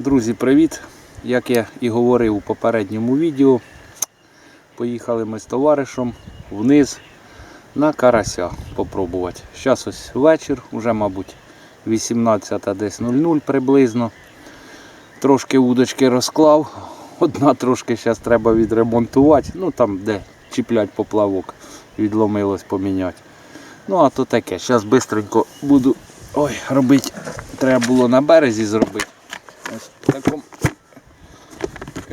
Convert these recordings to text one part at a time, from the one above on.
Друзі, привіт! Як я і говорив у попередньому відео, поїхали ми з товаришем вниз на карася попробувати. Зараз ось вечір, вже, мабуть, 18 десь 00 приблизно. Трошки удочки розклав. Одна трошки зараз треба відремонтувати. Ну там, де чіплять поплавок, відломилось поміняти. Ну, а то таке. Зараз швидко буду ой, робити. Треба було на березі зробити. Ось в такому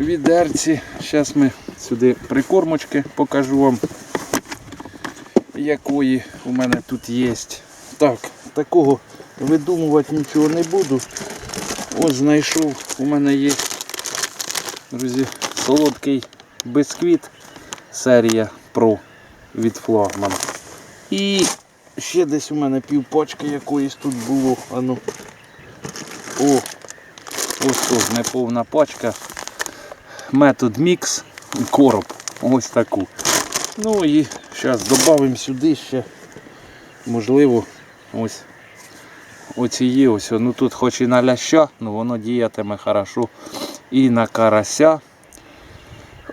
відерці. Зараз ми сюди прикормочки покажу вам, якої у мене тут є. Так, такого видумувати нічого не буду. Ось знайшов, у мене є, друзі, солодкий бисквіт серія Pro від флагман. І ще десь у мене півпачки якоїсь тут було. Ану. О, ось тут неповна пачка. Метод мікс короб. Ось таку. Ну і зараз додамо сюди ще, можливо, ось оцієї ось. Ну тут хоч і на ляща, але воно діятиме хорошо і на карася.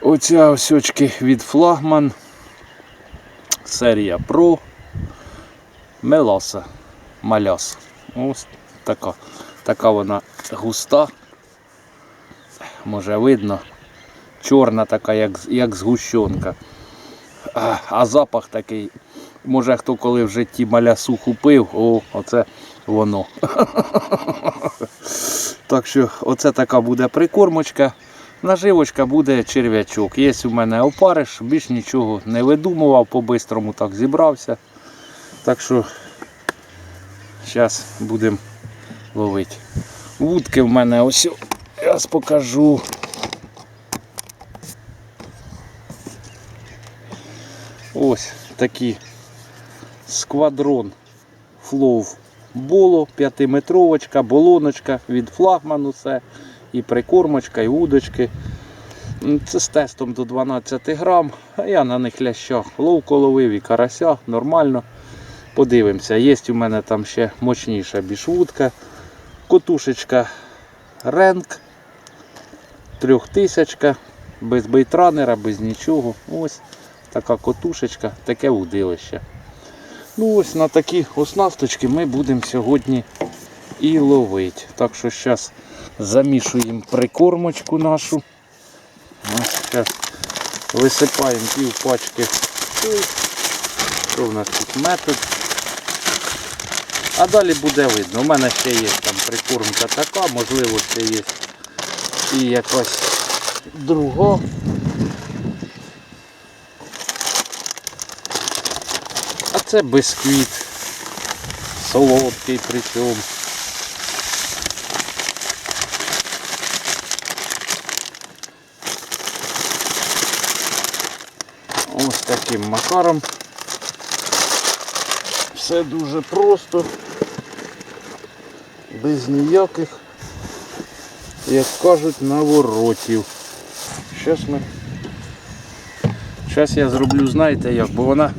Оця ось очки від флагман. Серія Pro. Мелоса. Маляс. Ось така. Така вона густа. Може видно. Чорна така, як, як згущенка. А, запах такий. Може хто коли в житті малясу купив, о, оце воно. так що оце така буде прикормочка. Наживочка буде черв'ячок. Є у мене опариш, більш нічого не видумував, по-бистрому так зібрався. Так що зараз будемо ловити. Вудки в мене ось. Зараз покажу. Ось такі сквадрон флоу боло, 5-метровочка, болоночка від флагману все. І прикормочка, і удочки. Це з тестом до 12 грам, а я на них лящах ловко ловив і карася, нормально. Подивимося, є у мене там ще мощніша більш вудка. Котушечка Ренк. Трьохтисячка, без бейтранера, без нічого. Ось така котушечка, таке удилище. Ну ось на такі оснасточки ми будемо сьогодні і ловити. Так що зараз замішуємо прикормочку нашу. Зараз висипаємо пів пачки. Що в нас тут метод? А далі буде видно. У мене ще є там прикормка така, можливо ще є і якась друга. Це бисквіт. Солодкий причому. Ось таким макаром. Все дуже просто, без ніяких, як кажуть, наворотів. Зараз ми. Я зроблю, знаєте як, бо вона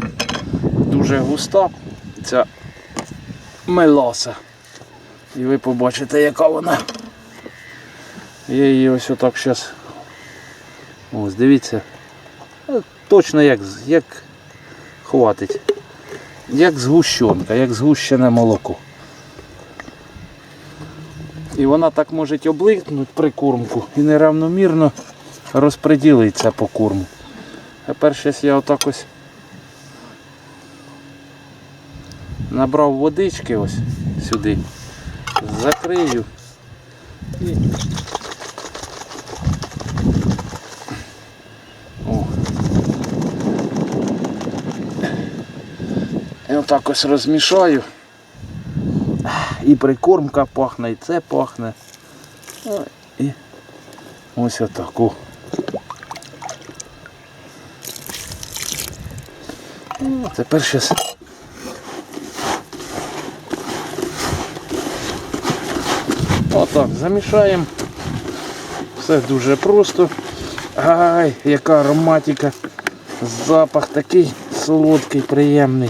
дуже густа, ця меласа. І ви побачите, яка вона. Я її ось отак зараз. Ось, дивіться. Е, Точно як, як хватить. Як згущенка, як згущене молоко. І вона так може обликнути прикормку і неравномірно розподілиться по корму. Тепер зараз я отак ось набрав водички ось сюди, закрию і отак ось розмішаю. І прикормка пахне, і це пахне. І ось отак. О. Ну, Тепер зараз. Отак, замішаємо. Все дуже просто. Ай, яка ароматика. Запах такий солодкий, приємний.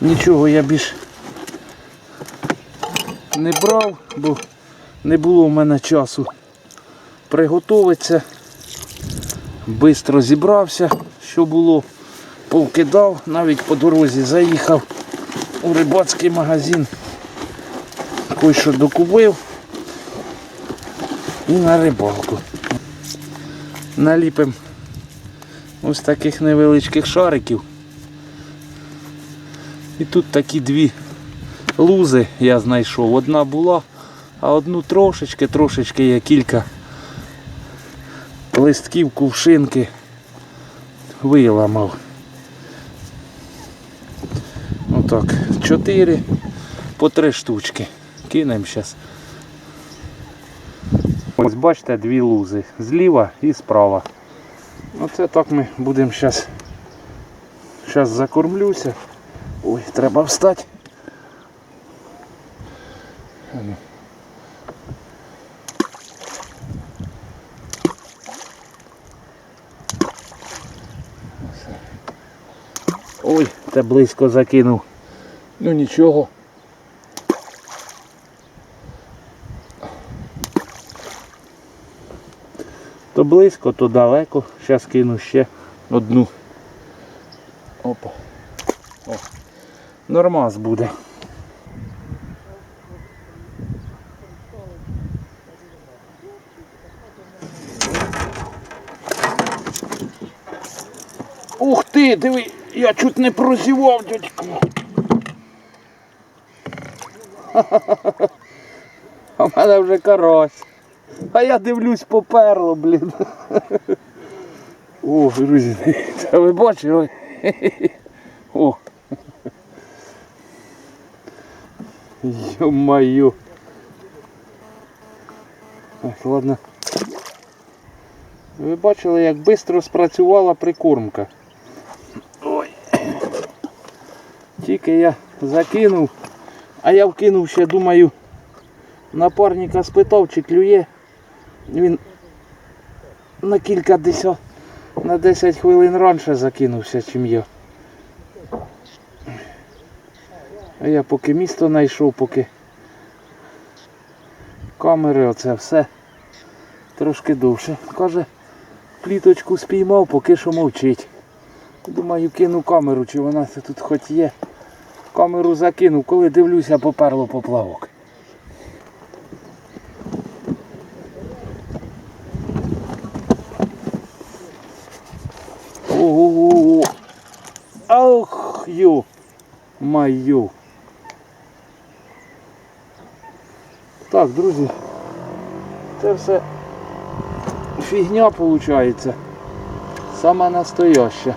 Нічого я більш не брав, бо Не було в мене часу приготуватися. Бистро зібрався, що було, повкидав, навіть по дорозі заїхав у рибацький магазин. Кой що докупив і на рибалку. Наліпимо ось таких невеличких шариків. І тут такі дві лузи я знайшов. Одна була, а одну трошечки, трошечки є кілька листків кувшинки виламав. Отак, чотири по три штучки. Кинемо зараз. Ось бачите дві лузи. Зліва і справа. Оце так ми будемо зараз. Зараз закормлюся. Ой, треба встати. Ой, те близько закинув. Ну нічого. Близько, то далеко. Зараз кину ще одну. Опа. О. Нормас буде. Ух ти, диви, я чуть не прозівав, дядько. А в мене вже карась. А я дивлюсь поперло, блін. О, друзі, це ви бачили? О. Ё-моё. Так, ладно. Ви бачили, як швидко спрацювала прикормка. Ой. Тільки я закинув, а я вкинув ще, думаю, напарника спитав, чи клює. Він на кілька десят, на 10 хвилин раніше закинувся, чим я. А я поки місто знайшов, поки камери, оце все трошки довше. Каже, пліточку спіймав, поки що мовчить. Думаю, кину камеру, чи вона тут хоч є. Камеру закинув, коли дивлюся, поперло поплавок. Маю. Так, друзі. Це все фігня виходить. Сама настояща.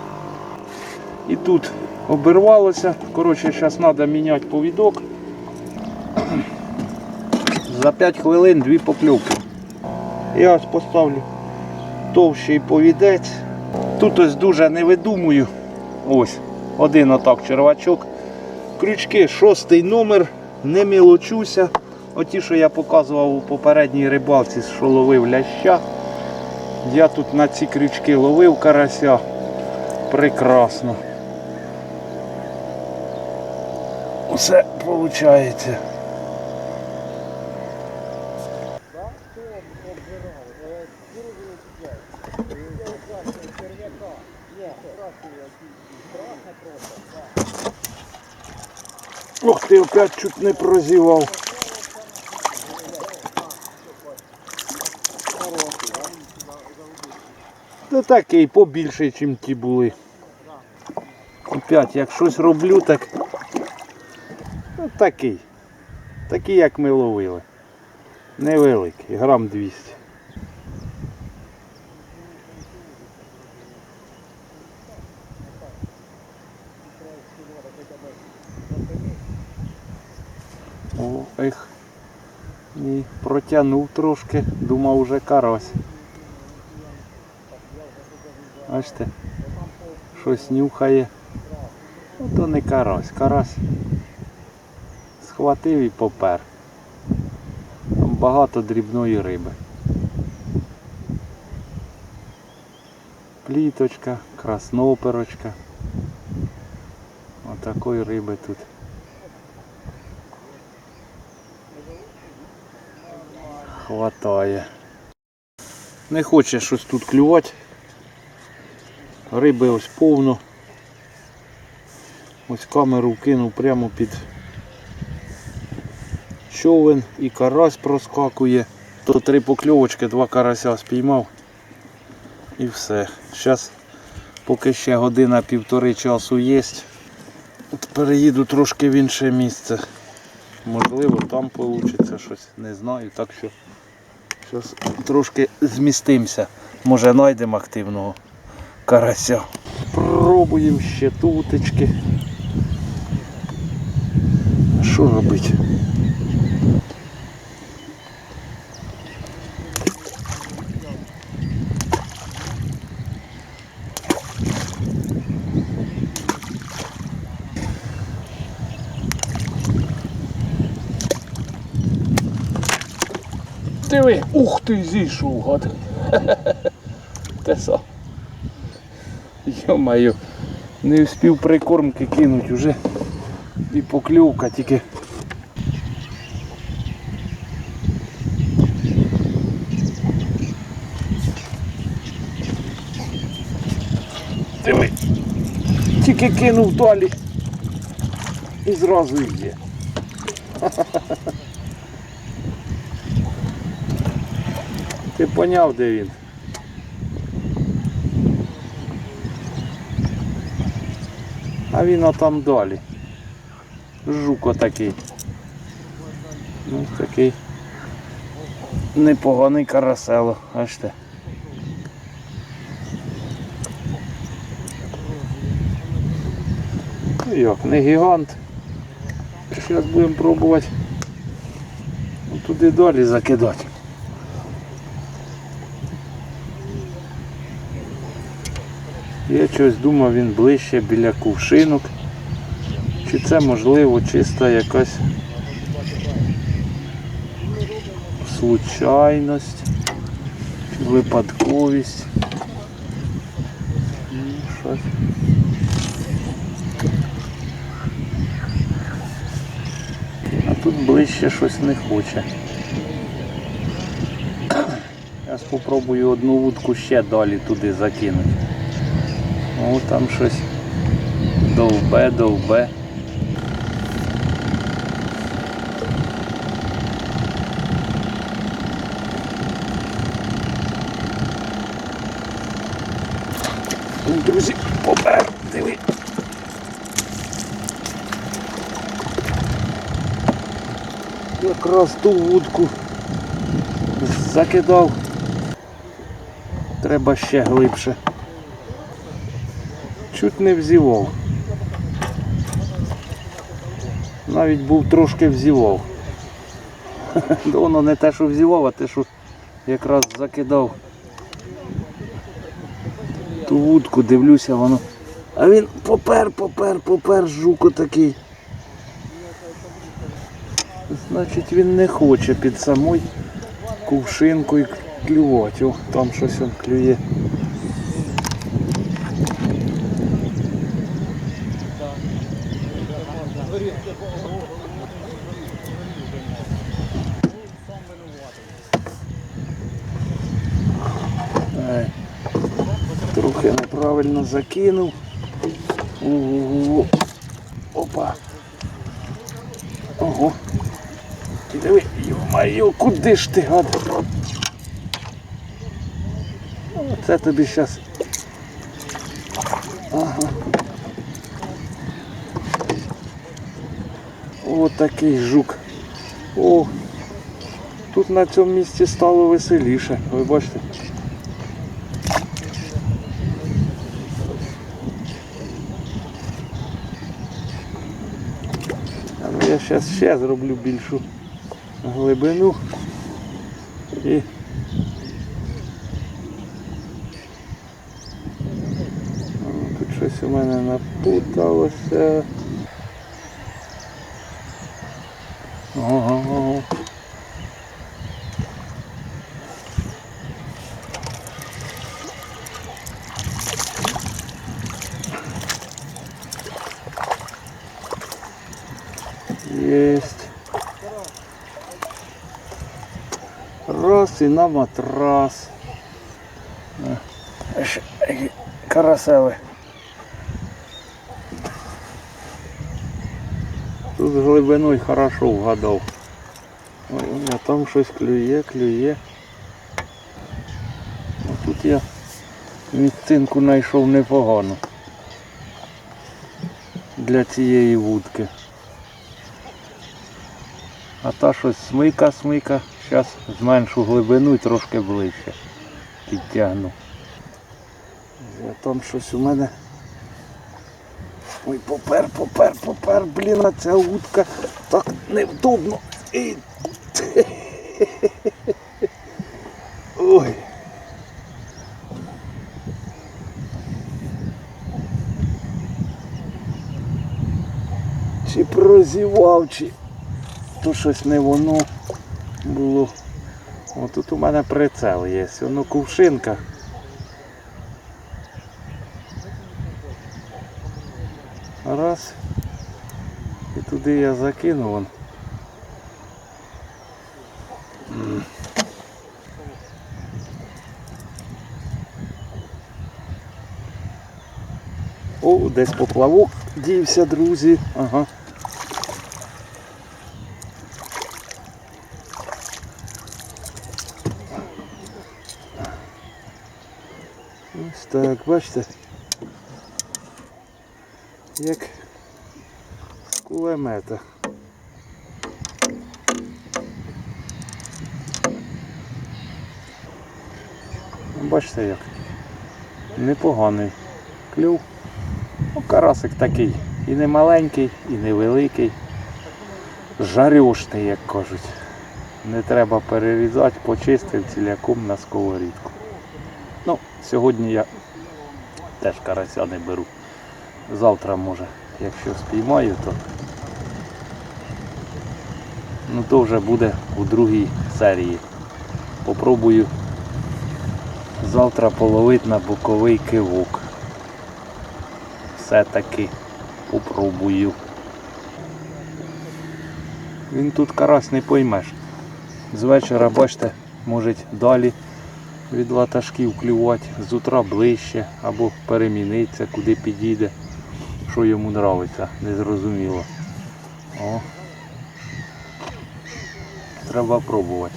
І тут обірвалося. Коротше, зараз треба міняти повідок. За 5 хвилин дві покльовки. Я ось поставлю товщий повідець. Тут ось дуже не видумую. Ось, один отак червачок. Крючки, шостий номер, не мілочуся. Оті, що я показував у попередній рибалці, що ловив ляща. Я тут на ці крючки ловив карася. Прекрасно. Все виходить. Ох ти, опять чуть не прозівав. Та такий побільший, ніж ті були. Опять, як щось роблю, так ну, такий. Такий, як ми ловили. Невеликий, грам 200. О, ех. І протягнув трошки, думав уже карась. Бачите, щось нюхає. Ну то не карась, карась. Схватив і попер. Там багато дрібної риби. Пліточка, красноперочка. Отакої риби тут. Хватає. Не хоче щось тут клювати. Риби ось повно. Ось камеру вкинув прямо під човен і карась проскакує. То три покльовочки, два карася спіймав. І все. Зараз, поки ще година півтори часу є, переїду трошки в інше місце. Можливо, там вийде щось, не знаю. Так що зараз трошки змістимося. Може знайдемо активного карася. Пробуємо ще тутечки. Що робити? Диви, ух ти, зійшов гад. Те сам. Йо-моє, не встиг прикормки кинуть уже. І покльовка тільки. Диви. Тільки кинув далі. І зразу йде. Ти поняв, де він? А він отам далі. Жук отакий. Ну, такий непоганий карасело, бачите. Ну як, не гігант. Зараз будемо пробувати туди далі закидати. Я щось думав, він ближче біля кувшинок. Чи це можливо чиста якась случайність, випадковість. Ну. А тут ближче щось не хоче. Я спробую одну вудку ще далі туди закинути. О, там щось довбе, довбе. Ну, Друзі, попер, диви. Якраз ту вудку закидав. Треба ще глибше. Чуть не взівав. Навіть був трошки взівав. Воно не те, що взівав, а те, що якраз закидав ту вудку, дивлюся, воно. А він попер, попер, попер, жук такий. Значить він не хоче під самою кувшинкою клювати. О, там щось він клює. Закинув. Ого. Опа. Ого. Диви, йо-майо, куди ж ти гад? Оце тобі зараз. Ага. О, такий жук. О, тут на цьому місці стало веселіше, ви бачите. А ну я зараз ще зроблю більшу глибину і тут щось у мене напуталося. Ого. Есть. Раз на матрас. Карасели. Тут з глибиною хорошо вгадав. Ой, а там щось клює, клює. А тут я місцинку знайшов непогано для цієї вудки. А та щось смика, смика. Зараз зменшу глибину і трошки ближче підтягну. Там щось у мене. Ой, попер, попер, попер, блін, а ця утка так невдобно. І... Ой. Чи прозівав, чи то щось не воно було. О, тут у мене прицел є, воно кувшинка. Раз. І туди я закинув. вон. О, десь поплавок дівся, друзі. Ага. Ось так, бачите? Як з кулемета. Бачите як? Непоганий клюв. Ну, карасик такий. І не маленький, і не великий. Жарюшний, як кажуть. Не треба перерізати, почистив ціляком на сковорідку. Ну, сьогодні я теж карася не беру. Завтра може, якщо спіймаю, то ну то вже буде у другій серії. Попробую завтра половити на боковий кивок. Все-таки попробую. Він тут карась не поймеш. З вечора, бачите, може далі від ватажків клювати, з утра ближче або переміниться, куди підійде, що йому нравиться, незрозуміло. О. Треба пробувати.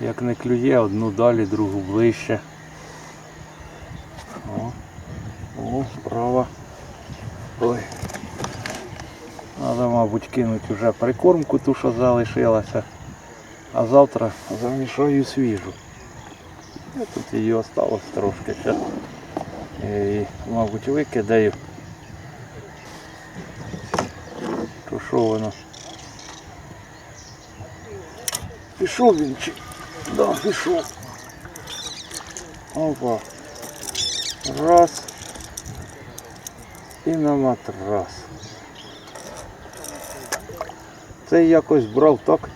Як не клює, одну далі, другу ближче. О, О справа. Ой. Треба, мабуть, кинути вже прикормку ту, що залишилася. А завтра замішаю свіжу. Я тут її осталось трошки ще. Її, мабуть, викидаю. То що воно? Пішов він чи? Да, пішов. Опа. Раз. І на матрас. Це якось брав так.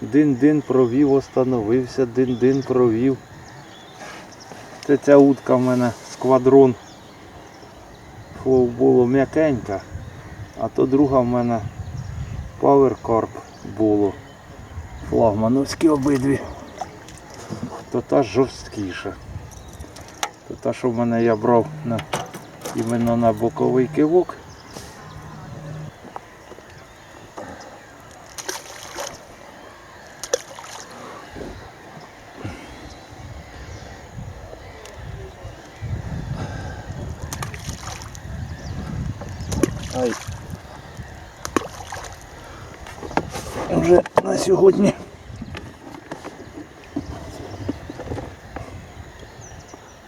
Дин-дин провів, остановився, дин-дин провів. Це ця утка в мене сквадрон було м'якенька, а то друга в мене Power було. Флагмановські обидві. То та жорсткіша. То та, що в мене я брав на, іменно на боковий кивок. Ай. Вже на сьогодні.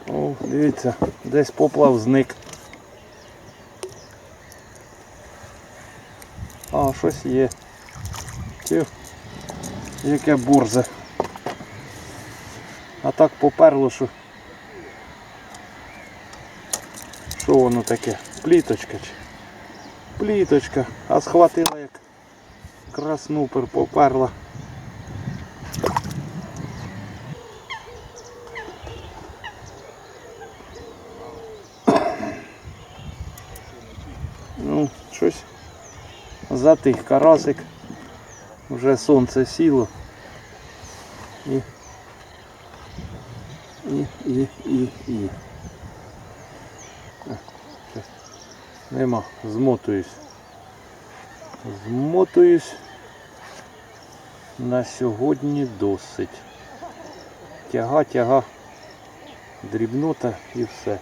О, дивіться, десь поплав зник. А, щось є. Тю, яке борзе. А так поперло, що. Що воно таке? Пліточка чи? Пліточка, а схватила як краснупер поперла. Ну, щось затих карасик. Вже сонце сіло. І, і, і, і, і. Нема, змотуюсь. Змотуюсь. На сьогодні досить. Тяга, тяга, дрібнота і все.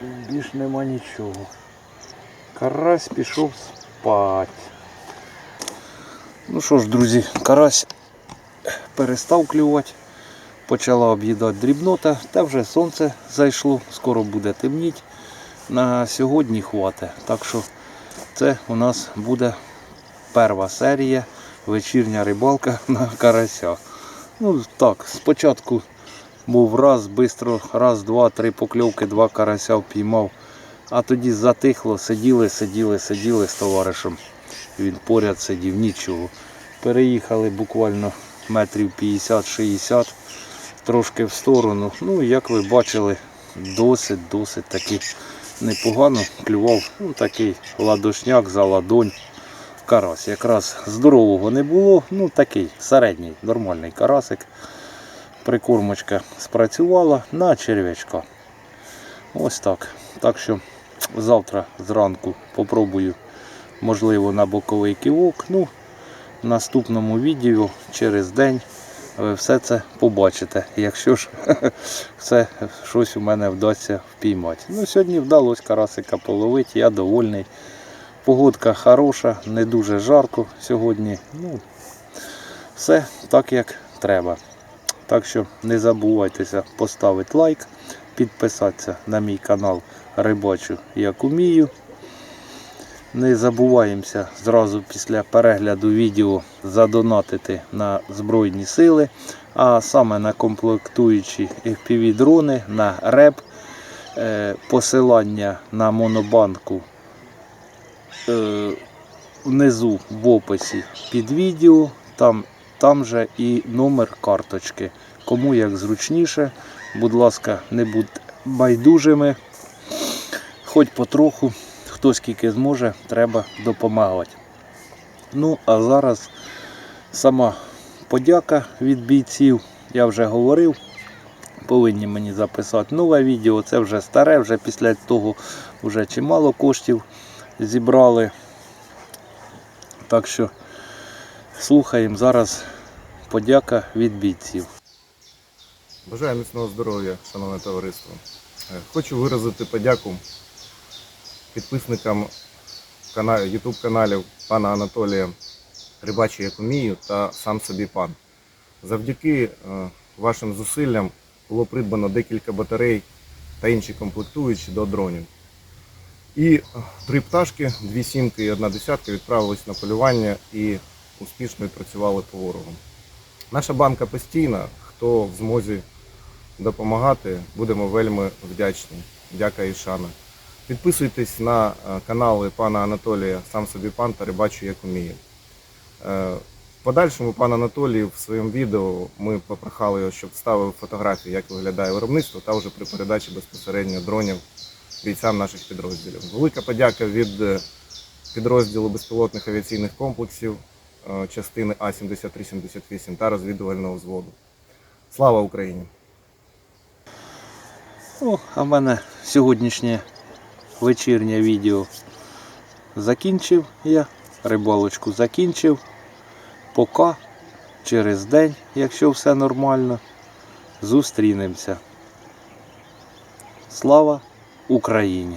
Більш нема нічого. Карась пішов спать. Ну що ж, друзі, карась перестав клювати. Почала об'їдати дрібнота, та вже сонце зайшло, скоро буде темніть. На сьогодні хватить. Так що це у нас буде перша серія вечірня рибалка на карася. Ну так, спочатку був раз, бистро, раз, два, три покльовки, два карася впіймав. А тоді затихло, сиділи, сиділи, сиділи з товаришем. Він поряд сидів, нічого. Переїхали буквально метрів 50-60, трошки в сторону. Ну, як ви бачили, досить, досить таки непогано клював. Ну, такий ладошняк за ладонь. Карась. Якраз здорового не було, ну такий середній, нормальний карасик. Прикормочка спрацювала на черв'ячка. Ось так. Так що завтра зранку попробую, можливо, на боковий ківок. Ну, в наступному відео через день ви все це побачите, якщо ж все щось у мене вдасться впіймати. Ну, сьогодні вдалося карасика половити, я довольний. Погодка хороша, не дуже жарко сьогодні. Ну, все так як треба. Так що не забувайтеся поставити лайк, підписатися на мій канал Рибачу як умію. Не забуваємося зразу після перегляду відео задонатити на Збройні сили, а саме на комплектуючі FPV дрони, на РЕП, Е, посилання на монобанку внизу в описі під відео, там, там же і номер карточки. Кому як зручніше, будь ласка, не будьте байдужими, хоч потроху, хто скільки зможе, треба допомагати. Ну, а зараз сама подяка від бійців, я вже говорив. Повинні мені записати нове відео, це вже старе, вже після того вже чимало коштів зібрали. Так що слухаємо зараз подяка від бійців. Бажаю міцного здоров'я, шановне товариство. Е, Хочу виразити подяку підписникам YouTube каналів пана Анатолія Рибачий як умію та сам собі пан. Завдяки е, вашим зусиллям було придбано декілька батарей та інші комплектуючі до дронів. І три пташки, дві сімки і одна десятка відправились на полювання і успішно відпрацювали по ворогу. Наша банка постійна, хто в змозі допомагати, будемо вельми вдячні. Дяка і шана. Підписуйтесь на е, канали пана Анатолія, сам собі пан та рибачу як уміє. Е, В подальшому пан Анатолій в своєму відео ми попрохали його, щоб ставив фотографії, як виглядає виробництво, та вже при передачі безпосередньо дронів бійцям наших підрозділів. Велика подяка від е, підрозділу безпілотних авіаційних комплексів е, частини А-7378 та розвідувального взводу. Слава Україні! Ну, а в мене сьогоднішнє вечірнє відео закінчив я. Рибалочку закінчив. Пока через день, якщо все нормально, зустрінемося. Слава Україні!